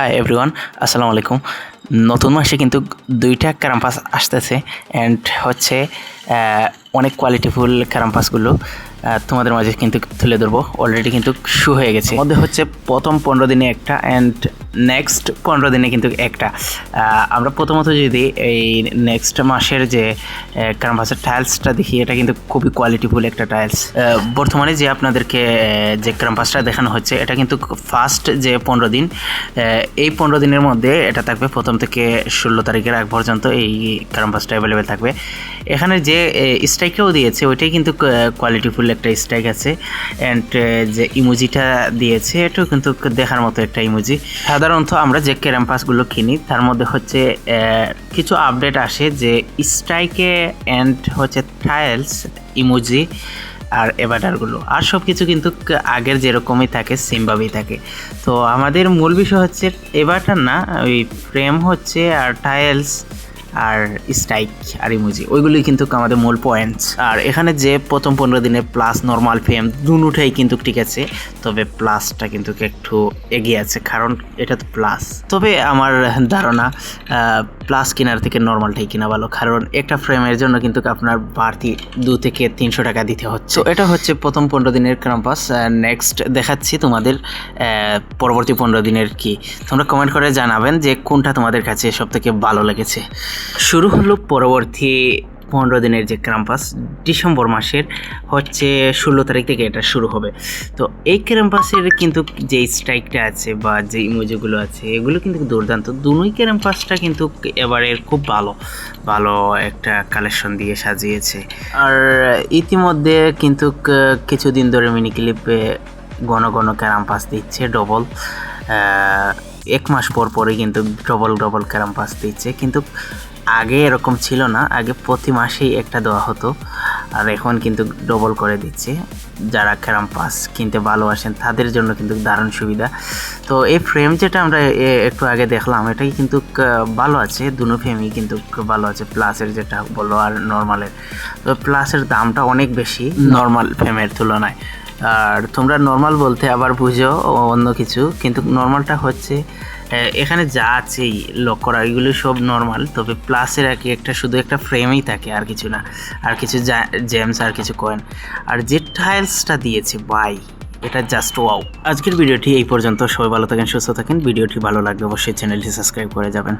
Hi everyone আসসালামু আলাইকুম নতুন মাসে কিন্তু দুইটা ক্যারাম্পাস আসতেছে অ্যান্ড হচ্ছে অনেক কোয়ালিটিফুল ক্যারাম্পাসগুলো তোমাদের মাঝে কিন্তু তুলে ধরবো। অলরেডি কিন্তু শু হয়ে গেছে। মধ্যে হচ্ছে প্রথম পনেরো দিনে একটা অ্যান্ড নেক্সট পনেরো দিনে কিন্তু একটা। আমরা প্রথমত যদি এই নেক্সট মাসের যে ক্যারাম্পাসের টাইলসটা দেখি, এটা কিন্তু খুবই কোয়ালিটিফুল একটা টাইলস বর্তমানে যে আপনাদেরকে যে ক্যাম্পাসটা দেখানো হচ্ছে, এটা কিন্তু ফার্স্ট যে পনেরো দিন এই পনেরো দিনের মধ্যে এটা থাকবে প্রথম থেকে ষোলো তারিখের আগ পর্যন্ত এই ক্যাম্পাসটা অ্যাভেলেবেল থাকবে। এখানে যে স্ট্রাইকটাও দিয়েছে, ওইটাই কিন্তু কোয়ালিটিফুল একটা স্ট্রাইক আছে। অ্যান্ড যে ইমোজিটা দিয়েছে, এটাও কিন্তু দেখার মতো একটা ইমোজি সাধারণত আমরা যে ক্যারাম পাসগুলো কিনি, তার মধ্যে হচ্ছে কিছু আপডেট আসে যে স্ট্রাইকে অ্যান্ড হচ্ছে ট্রায়ালস ইমোজি আর এভাটারগুলো আর সব কিছু কিন্তু আগের যেরকমই থাকে সেমভাবেই থাকে। তো আমাদের মূল বিষয় হচ্ছে এভাটার না, ওই ফ্রেম হচ্ছে আর টাইলস আর স্ট্রাইক আর ইমোজি, ওইগুলোই কিন্তু আমাদের মূল পয়েন্টস আর এখানে যে প্রথম পনেরো দিনে প্লাস নর্মাল ফ্রেম দুটাই কিন্তু ঠিক আছে, তবে প্লাসটা কিন্তু একটু এগিয়ে আছে, কারণ এটা তো প্লাস তবে আমার ধারণা প্লাস কেনার থেকে নর্মালটাই কেনা ভালো, কারণ একটা ফ্রেমের জন্য কিন্তু আপনার বাড়তি দু থেকে তিনশো টাকা দিতে হচ্ছে। এটা হচ্ছে প্রথম পনেরো দিনের ক্যাম্পাস নেক্সট দেখাচ্ছি তোমাদের পরবর্তী পনেরো দিনের কি। তোমরা কমেন্ট করে জানাবেন যে কোনটা তোমাদের কাছে সব থেকে ভালো লেগেছে। শুরু হলো পরবর্তী পনেরো দিনের যে ক্যাম্পাস, ডিসেম্বর মাসের হচ্ছে ষোলো তারিখ থেকে এটা শুরু হবে। তো এই ক্যাম্পাসের কিন্তু যে স্ট্রাইকটা আছে বা যে ইমোজিগুলো আছে, এগুলো কিন্তু দুর্দান্ত। দুই ক্যাম্পাসটা কিন্তু এবারের খুব ভালো ভালো একটা কালেকশন দিয়ে সাজিয়েছে। আর ইতিমধ্যে কিন্তু কিছুদিন ধরে মিনি ক্লিপে ঘন ঘন ক্যারাম্পাস দিচ্ছে ডবল এক মাস পর পরে কিন্তু ডবল ডবল ক্যারাম্পাস দিচ্ছে। কিন্তু আগে এরকম ছিল না আগে প্রতি মাসেই একটা দেওয়া হতো। আর এখন কিন্তু ডবল করে দিচ্ছে। যারা ক্যারাম পাস কিনতে ভালোবাসেন তাদের জন্য কিন্তু দারুণ সুবিধা। তো এই ফ্রেম যেটা আমরা একটু আগে দেখলাম এটাই কিন্তু ভালো আছে। দুনো ফ্রেমই কিন্তু ভালো আছে। প্লাসের যেটা বলো আর নর্মালের তো প্লাসের দামটা অনেক বেশি নর্মাল ফ্রেমের তুলনায়। আর তোমরা নর্মাল বলতে আবার বুঝো অন্য কিছু, কিন্তু নর্মালটা হচ্ছে এখানে যা আছেই লক করা, এগুলো সব নর্মাল তবে প্লাসের আর কি একটা শুধু একটা ফ্রেমই থাকে, আর কিছু না। আর কিছু জেমস আর কিছু কয়েন আর যে টাইলসটা দিয়েছে বাই এটা জাস্ট ওয়াও আজকের ভিডিওটি এই পর্যন্ত, সবাই ভালো থাকেন, সুস্থ থাকেন ভিডিওটি ভালো লাগলে অবশ্যই চ্যানেলটি সাবস্ক্রাইব করে যাবেন।